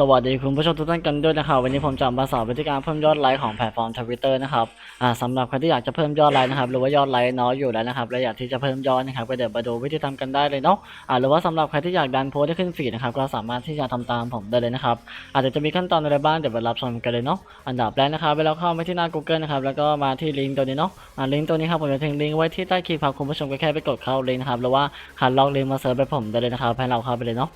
สวัสดีคุณผู้ชมทุกท่านกันด้วยนะครับ วันนี้ผมจะมาสอนวิธีการเพิ่มยอดไลค์ของแพลตฟอร์มทวิตเตอร์นะครับอ่าสำหรับใครที่อยากจะเพิ่มยอดไลค์นะครับหรือว่ายอดไลค์น้อยอยู่แล้วนะครับและอยากที่จะเพิ่มยอดนะครับก็เดี๋ยวมาดูวิธีทำกันได้เลยเนาะอ่าหรือว่าสำหรับใครที่อยากดันโพสต์ให้ขึ้นฟีดนะครับก็สามารถที่จะทำตามผมได้เลยนะครับอาจจะจะมีขั้นตอนอะไรบ้างเดี๋ยวไปรับชมกันเลยเนาะอันดับแรกนะครับเวลาเข้ามาที่หน้า Google นะครับแล้วก็มาที่ลิงก์ตัวนี้เนาะอ่าลิงก์ตัวนี้ครับผมจะทิ้งลิงก์ไว้ที่ใต้คลิปครับคุณผู้ชมก็แค่ไปกดเข้าลิงก์นะครับหรือว่าคัดลอกลิงก์มาเซิร์ชไปผมได้เลยนะครับให้เราเข้าไปเลยเนาะ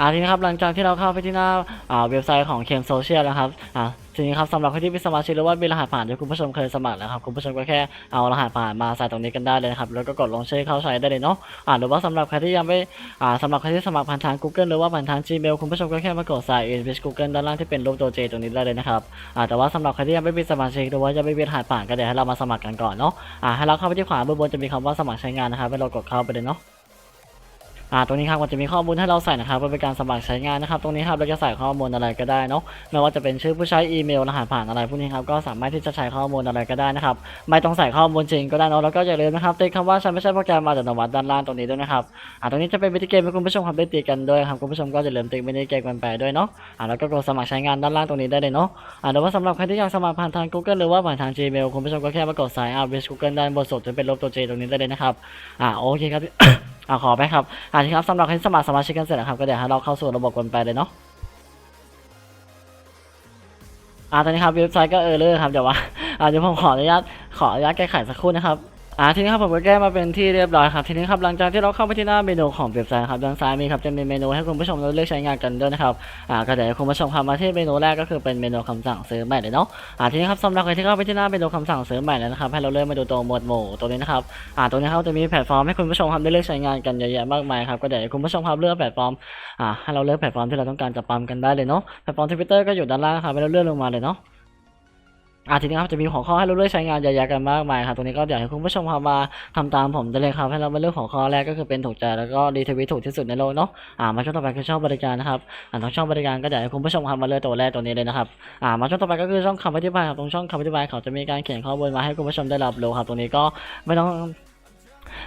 อ่าทีนี้ครับหลังจากที่เราเข้าไปที่หน้าอ่าเว็บไซต์ของเคมโซเชียลนะครับอ่าทีนี้ครับสำหรับใครที่เป็นสมาชิกหรือว่ามีรหัสผ่านที่คุณผู้ชมเคยสมัครแล้วครับคุณผู้ชมก็แค่เอารหัสผ่านมาใส่ตรงนี้กันได้เลยครับแล้วก็กดลงชื่อเข้าใช้ได้เลยเนาะอ่าหรือว่าสำหรับใครที่ยังไม่อ่าสำหรับใครที่สมัครผ่านทาง Google หรือว่าผ่านทาง Gmail คุณผู้ชมก็แค่มากด sign in with Google ด้านล่างที่เป็นรูปตัว J ตรงนี้ได้เลยนะครับอ่าแต่ว่าสำหรับใครที่ยังไม่เป็นสมาชิกหรือว่ายังไม่มีรหัสผ่านก็เดี๋ยวให้เรามาสมัครกันก่อนเนาะอ่าให้เราเข้าไปที่ขวาบนบนจะมีคำว่าสมัครใช้งานนะครับให้เรากดเข้าไปเลยเนาะ อ่าตรงนี้ครับมันจะมีข้อมูลให้เราใส่นะครับเพื่อเป็นการสมัครใช้งานนะครับตรงนี้ครับเราจะใส่ข้อมูลอะไรก็ได้เนาะไม่ว่าจะเป็นชื่อผู้ใช้อีเมลรหัสผ่านอะไรพวกนี้ครับก็สามารถที่จะใช้ข้อมูลอะไรก็ได้นะครับไม่ต้องใส่ข้อมูลจริงก็ได้เนาะแล้วก็อย่าลืมนะครับติดคำว่าฉันไม่ใช่โปรแกรมมาจากนวัดด้านล่างตรงนี้ด้วยนะครับอ่าตรงนี้จะเป็นวิธีเกมให้คุณผู้ชมครับได้ตีกันด้วยครับคุณผู้ชมก็อย่าลืมติดวิธีเกมกันไปด้วยเนาะอ่าแล้วก็กดสมัครใช้งานด้านล่างตรงนี้ได้เลยเนาะอ่าแต่ว่าสำหรับใครที่อยากสมัครผ่านทาง Google หรือว่าผ่านทาง Gmail คุณผู้ชมก็แค่มากด sign up with Google ด้านบนสุดจะเป็นรูปตัว J ตรงนี้ได้เลยนะครับอ่าโอเคครับ อ่าขอไปครับอ่าทีครับสำหรับใครสมัครสมาชิกกันเสร็จแล้วครับก็เดี๋ยวให้เราเข้าสู่ระบบกันไปเลยเนาะอ่าตอนนี้ครับเว็บไซต์ก็เออเลอร์ครับเดี๋ยวว่าอ่าเดี๋ยวผมขออนุญาตขออนุญาตแก้ไขสักครู่นะครับ อ่าทีนี้ครับผมก็แก้มาเป็นที่เรียบร้อยครับทีนี้ครับหลังจากที่เราเข้าไปที่หน้าเมนูของเว็บไซต์ครับด้านซ้ายมีครับจะมีเมนูให้คุณผู้ชมเราเลือกใช้งานกันด้วยนะครับอ่าก็เดี๋ยวคุณผู้ชมครับมาที่เมนูแรกก็คือเป็นเมนูคำสั่งซื้อใหม่เลยเนาะอ่าทีนี้ครับสำหรับใครที่เข้าไปที่หน้าเมนูคำสั่งซื้อใหม่แล้วนะครับให้เราเลื่อนมาดูตัวหมวดหมู่ตัวนี้นะครับอ่าตรงนี้ครับจะมีแพลตฟอร์มให้คุณผู้ชมครับได้เลือกใช้งานกันเยอะแยะมากมายครับก็เดี๋ยวคุณผู้ชมครับเลือกแพลตฟอร์มอ่าให้เราเลือกแพลตฟอร์มที่เราต้องการจะปั๊มกันได้เลยเนาะแพลตฟอร์มทวิตเตอร์ก็อยู่ด้านล่างครับให้เราเลื่อนลงมาเลยเนาะ อาทิตย์นี้ครับจะมีหัวข้อให้เราเลือกใช้งานเยอะแยะกันมากมายครับตรงนี้ก็เดี๋ยวให้คุณผู้ชมครับมาทำตามผมได้เลยครับให้เรามาเลือกหัวข้อแรกก็คือเป็นถูกใจแล้วก็ดีทวิตถูกที่สุดในโลกเนาะอ่ามาช่วงต่อไปคือช่องบริการนะครับอ่าตรงช่องบริการก็เดี๋ยวให้คุณผู้ชมครับมาเลือกตัวแรกตัวนี้เลยนะครับอ่ามาช่วงต่อไปก็คือช่องคำอธิบายครับตรงช่องคำอธิบายเขาจะมีการเขียนข้อมูลมาให้คุณผู้ชมได้รับรู้ครับตรงนี้ก็ไม่ต้อง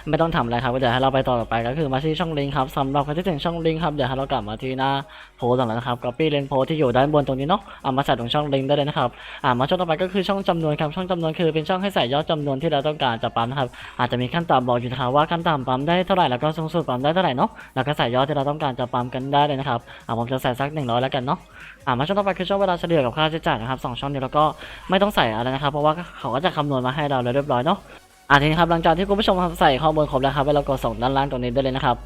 ไม่ต้องทำอะไรครับก็เดี๋ยวให้เราไปต่อต่อไปก็คือมาที่ช่องลิงก์ครับสำหรับใครที่ถึงช่องลิงก์ครับเดี๋ยวให้เรากลับมาที่หน้าโพสต์แล้วนะครับ copy link post ที่อยู่ด้านบนตรงนี้เนาะเอามาใส่ตรงช่องลิงก์ได้เลยนะครับอ่ามาช่องต่อไปก็คือช่องจำนวนครับช่องจำนวนคือเป็นช่องให้ใส่ยอดจำนวนที่เราต้องการจะปั๊มนะครับอาจจะมีขั้นต่ำบอกอยู่นะครับว่าขั้นต่ำปั๊มได้เท่าไหร่แล้วก็สูงสุดปั๊มได้เท่าไหร่เนาะแล้วก็ใส่ยอดที่เราต้องการจะปั๊มกันได้เลยนะครับอ่าผมจะใส่สักหนึ่งร้อยแล้วกันเนาะอ่ามาช่องต่อไปคือช่องเวลาเฉลี่ยกับค่าใช้จ่ายนะครับสองช่องนี้แล้วก็ไม่ต้องใส่อะไรนะครับเพราะว่าเขาก็จะคำนวณมาให้เราแล้วเรียบร้อยเนาะ อ่าทีนี้ครับหลังจากที่คุณผู้ชมครับใส่ข้อมูลครบแล้วครับให้เรากดส่งด้านล่างตรงนี้ได้เลยนะครับ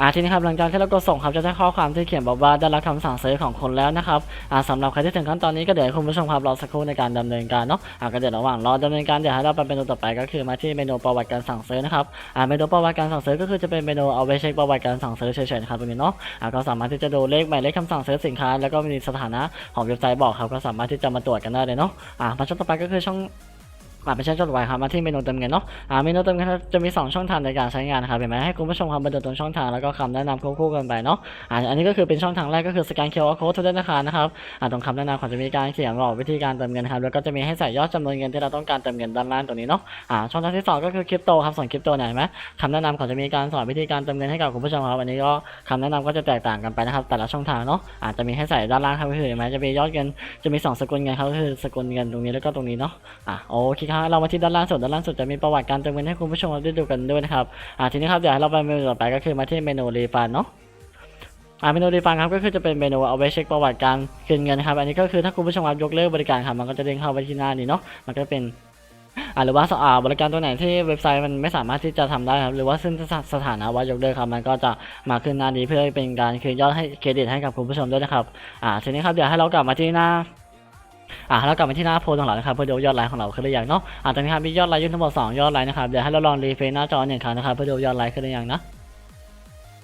อ่าทีนี้ครับหลังจากที่เรากดส่งครับจะได้ข้อความที่เขียนบอกว่าได้รับคำสั่งซื้อของคนแล้วนะครับอ่าสำหรับใครที่ถึงขั้นตอนนี้ก็เดี๋ยวคุณผู้ชมครับรอสักครู่ในการดำเนินการเนาะอ่าก็เดี๋ยวระหว่างรอดำเนินการเดี๋ยวให้เราไปเมนูต่อไปก็คือมาที่เมนูประวัติการสั่งซื้อนะครับอ่าเมนูประวัติการสั่งซื้อก็คือจะเป็นเมนูเอาไว้เช็คประวัติการสั่งซื้อเฉยๆนะครับตรงนี้เนาะอ่าก็สามารถที่จะดูเลขหมายเลขคำสั่งซื้อสินค้า แล้วก็มีสถานะของเว็บไซต์บอกครับก็สามารถที่จะมาตรวจกันได้เลยเนาะอ่ามาช่องต่อไปก็คือช่อง อ่าเป็นช่องจดไว้ครับมาที่เมนูเติมเงินเนาะอ่าเมนูเติมเงินจะมี 2 ช่องทางในการใช้งานนะครับเห็นไหมให้คุณผู้ชมครับมาดูตรงช่องทางแล้วก็คำแนะนำควบคู่กันไปเนาะอ่าอันนี้ก็คือเป็นช่องทางแรกก็คือสแกน QR code ทุกธนาคารนะครับอ่าตรงคำแนะนำเขาจะมีการเขียนบอกวิธีการเติมเงินครับแล้วก็จะมีให้ใส่ยอดจำนวนเงินที่เราต้องการเติมเงินด้านล่างตรงนี้เนาะอ่าช่องทางที่สองก็คือคริปโตครับส่วนคริปโตเนี่ยเห็นไหมคำแนะนำเขาจะมีการสอนวิธีการเติมเงินให้กับคุณผู้ชมครับอันนี้ก็คำแนะนำก็จะแตกต่างกันไปนะครับแต่ละช่องทางเนาะอาจจะมีให้ใส่ด้านล่างครับก็คือเห็นไหมจะมียอดเงินจะมีสองสกุลเงินครับก็คือสกุลเงินตรงนี้แล้วก็ตรงนี้เนาะอะโอเคครับเรามาที่ด้านล่างสุดด้านล่างสุดจะมีประวัติการเติมเงินให้คุณผู้ชมได้ดูกันด้วยนะครับอะทีนี้ครับเดี๋ยวเราไปเมนูต่อไปก็คือมาที่เมนูรีฟันเนาะอ่าเมนูรีฟันครับก็คือจะเป็นเมนูเอาไว้เช็คประวัติการคืนเงินครับอันนี้ก็คือถ้าคุณผู้ชมครับยกเลิกบริการครับมันก็จะเด้งเข้าไปที่หน้านี้เนาะมันก็เป็นอ่าหรือว่าอ่าบริการตัวไหนที่เว็บไซต์มันไม่สามารถที่จะทำได้ครับหรือว่าซึ่งสสถานะว่ายกเลิกครับมันก็จะมาขึ้นหน้านี้เพื่อเป็นการคืนยอดให้เครดิตให้กับคุณผู้ชมด้วยนะครับอ่าทีนี้ครับเดี๋ยวให้เรากลับมาที่หน้า อะแล้วกลับมาที่หน้าโพสของเรานะครับเพื่อดูยอดไลค์ของเราขึ้นหรือยังเนาะอะตอนนี้ครับมียอดไลค์อยู่ทั้งหมด2ยอดไลค์นะครับเดี๋ยวให้เราลองรีเฟรชหน้าจอหนึ่งครั้งนะครับเพื่อดูยอดไลค์ขึ้นหรือยังนะ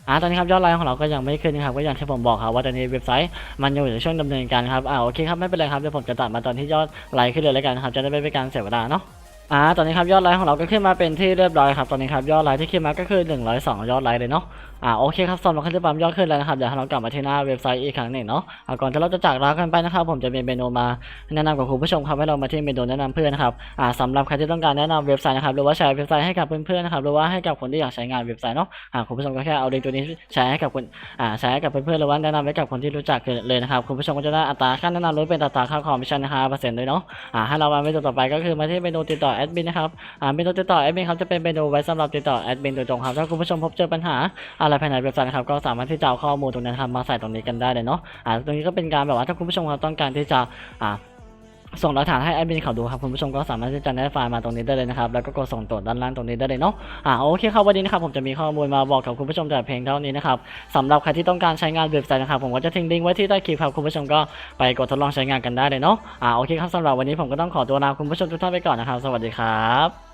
อ่าตอนนี้ครับยอดไลค์ของเราก็ยังไม่ขึ้นนะครับก็อย่างที่ผมบอกครับว่าตอนนี้เว็บไซต์มันอยู่ในช่วงดำเนินการครับอ่าโอเคครับไม่เป็นไรครับเดี๋ยวผมจะตัดมาตอนที่ยอดไลค์ขึ้นเลยแล้วกันครับจะได้ไม่เป็นการเสียเวลาเนาะ อ่า ตอนนี้ครับยอดไลค์ของเราก็ขึ้นมาเป็นที่เรียบร้อยครับ ตอนนี้ครับยอดไลค์ที่ขึ้นมาก็คือ 102 ยอดไลค์เลยเนาะ อ่า โอเคครับสำหรับขั้นที่ปั๊มยอดขึ้นแล้วนะครับ เดี๋ยวเรากลับมาที่หน้าเว็บไซต์อีกครั้งหนึ่งเนาะอ่าก่อนที่เราจะจากลากันไปนะครับ ผมจะมีเมนูมาแนะนำกับคุณผู้ชมครับให้เรามาที่เมนูแนะนำเพื่อนนะครับ อ่าสำหรับใครที่ต้องการแนะนำเว็บไซต์นะครับ หรือว่าแชร์เว็บไซต์ให้กับเพื่อนๆนะครับ หรือว่าให้กับคนที่อยากใช้งานเว็บไซต์เนาะ อ่า คุณผู้ชมก็แค่เอาลิงก์ตัวนี้แชร์ให้กับคน อ่า แชร์ให้กับเพื่อนๆหรือว่าแนะนำให้กับคนที่รู้จักเลยนะครับคุณผู้ชมก็จะได้อัตราค่าแนะนำลดเป็นอัตราค่าคอมมิชชั่นนะ5%ด้วยเนาะอ่าให้เรามาเมนูต่อไปก็คือมาที่เมนูติดต่อแอดมินนะครับอ่าเมนูติดต่อแอดมินครับจะเป็นเมนูไว้สำหรับติดต่อแอดมินโดยตรงครับถ้าคุณผู้ชมพบเจอปัญหาอะไรภายในเว็บไซต์นะครับก็สามารถที่จะเอาข้อมูลตรงนั้นครับมาใส่ตรงนี้กันได้เลยเนาะอ่าตรงนี้ก็เป็นการแบบว่าถ้าคุณผู้ชมครับต้องการที่จะอ่า ส่งหลักฐานให้แอดมินเขาดูครับคุณผู้ชมก็สามารถที่จะได้ไฟล์มาตรงนี้ได้เลยนะครับแล้วก็กดส่งตรวจด้านล่างตรงนี้ได้เลยเนาะอ่าโอเคครับวันนี้นะครับผมจะมีข้อมูลมาบอกกับคุณผู้ชมแต่เพียงเท่านี้นะครับสำหรับใครที่ต้องการใช้งานเว็บไซต์นะครับผมก็จะทิ้งลิงก์ไว้ที่ใต้คลิปครับคุณผู้ชมก็ไปกดทดลองใช้งานกันได้เลยเนาะอ่าโอเคครับสำหรับวันนี้ผมก็ต้องขอตัวลาคุณผู้ชมทุกท่านไปก่อนนะครับ สวัสดีครับ